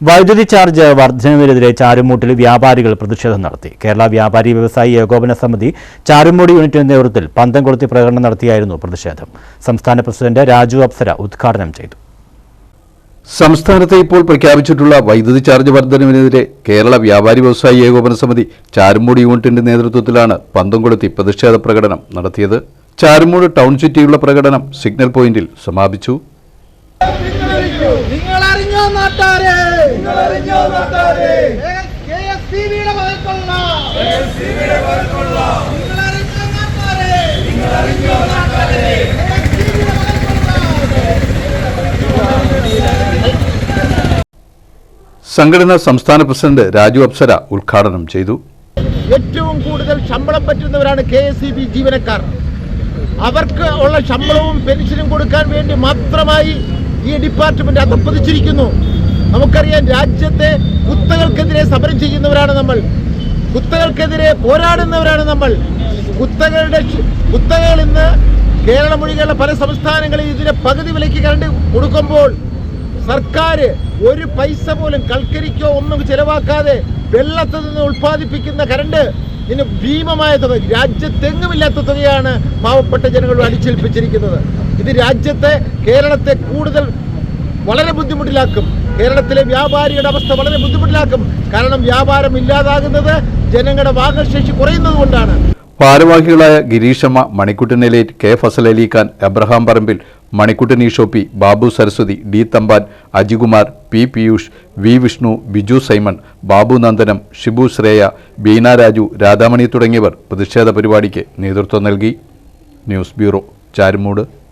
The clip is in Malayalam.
വൈദ്യുതി ചാർജ് വർധനവിനെതിരെ ചാരുമൂട്ടിൽ വ്യാപാരികൾ പ്രതിഷേധം നടത്തി. കേരള വ്യാപാരി വ്യവസായി ഏകോപന സമിതി ചാരുമൂടി യൂണിറ്റിന്റെ നേതൃത്വത്തിൽ പന്തം കൊളുത്തി പ്രകടനം നടത്തിയായിരുന്നു പ്രതിഷേധം. സംസ്ഥാന പ്രസിഡന്റ് രാജു അപ്സര ഉദ്ഘാടനം ചെയ്തു. സംസ്ഥാനത്തെ ഇപ്പോൾ പ്രഖ്യാപിച്ചിട്ടുള്ള വൈദ്യുതി ചാർജ് വർധനവിനെതിരെ കേരള വ്യാപാരി വ്യവസായി ഏകോപന സമിതി ചാരുമൂടി യൂണിറ്റിന്റെ നേതൃത്വത്തിലാണ് പന്തം കൊളുത്തി പ്രതിഷേധ പ്രകടനം നടത്തിയത്. ചാരുമൂട് ടൗൺ ചുറ്റിയുള്ള പ്രകടനം സിഗ്നൽ പോയിന്റിൽ സമാപിച്ചു. നിങ്ങൾ അറിഞ്ഞോ നാട്ടാരെ? നിങ്ങൾ അറിഞ്ഞോ നാട്ടാരെ കെ എസ് ടി വിയുടെ പകർക്കൊള്ള നിങ്ങൾ അറിഞ്ഞോ നാട്ടാരെ? നിങ്ങൾ അറിഞ്ഞോ നാട്ടാരെ? സംഘടന സംസ്ഥാന പ്രസിഡന്റ് രാജു അപ്സര ഉദ്ഘാടനം ചെയ്തു. ഏറ്റവും കൂടുതൽ ശമ്പളം പറ്റുന്നവരാണ് കെ എസ് ഇ ബി ജീവനക്കാർ. അവർക്ക് ഉള്ള ശമ്പളവും പെൻഷനും കൊടുക്കാൻ വേണ്ടി മാത്രമായി ഈ ഡിപ്പാർട്ട്മെന്റ് അധപ്പതിച്ചിരിക്കുന്നു നമുക്കറിയാം രാജ്യത്തെ കുത്തകൾക്കെതിരെ സമരം ചെയ്യുന്നവരാണ് നമ്മൾ. കുത്തകൾക്കെതിരെ പോരാടുന്നവരാണ് നമ്മൾ. കുത്തകളുടെ കുത്തകൾ ഇന്ന് കേരളം ഒഴികെയുള്ള പല സംസ്ഥാനങ്ങളിൽ ഇതിന്റെ പകുതി വിലയ്ക്ക് കറണ്ട് കൊടുക്കുമ്പോൾ സർക്കാർ ഒരു പൈസ പോലും കൽക്കരിക്കോ ഒന്നും ചെലവാക്കാതെ വെള്ളത്തിൽ നിന്ന് ഉൽപ്പാദിപ്പിക്കുന്ന കരണ്ട് ഇതിന് ഭീമമായ തുക രാജ്യത്തെങ്ങുമില്ലാത്ത തുകയാണ് പാവപ്പെട്ട ജനങ്ങൾ അടിച്ചേൽപ്പിച്ചിരിക്കുന്നത്. ഇത് രാജ്യത്തെ കേരളത്തെ കൂടുതൽ വളരെ ബുദ്ധിമുട്ടിലാക്കും. കേരളത്തിലെ വ്യാപാരിയുടെ അവസ്ഥ വളരെ ബുദ്ധിമുട്ടിലാക്കും. കാരണം വ്യാപാരം ഇല്ലാതാകുന്നത് ജനങ്ങളുടെ വാങ്ങൽശേഷി കുറയുന്നത് കൊണ്ടാണ്. ഭാരവാഹികളായ ഗിരീഷമ്മ മണിക്കുട്ടനിലേറ്റ് K Fazal Ali Khan Abraham Parambil Manikuttan ഈഷോപ്പി Babu Saraswathi D Thampan Ajikumar P Piyush V Vishnu Biju Simon Babu Nandanam Shibu Shreya Beena Raju Radhamani തുടങ്ങിയവർ പ്രതിഷേധ പരിപാടിക്ക് നേതൃത്വം നൽകി. News bureau Charummood.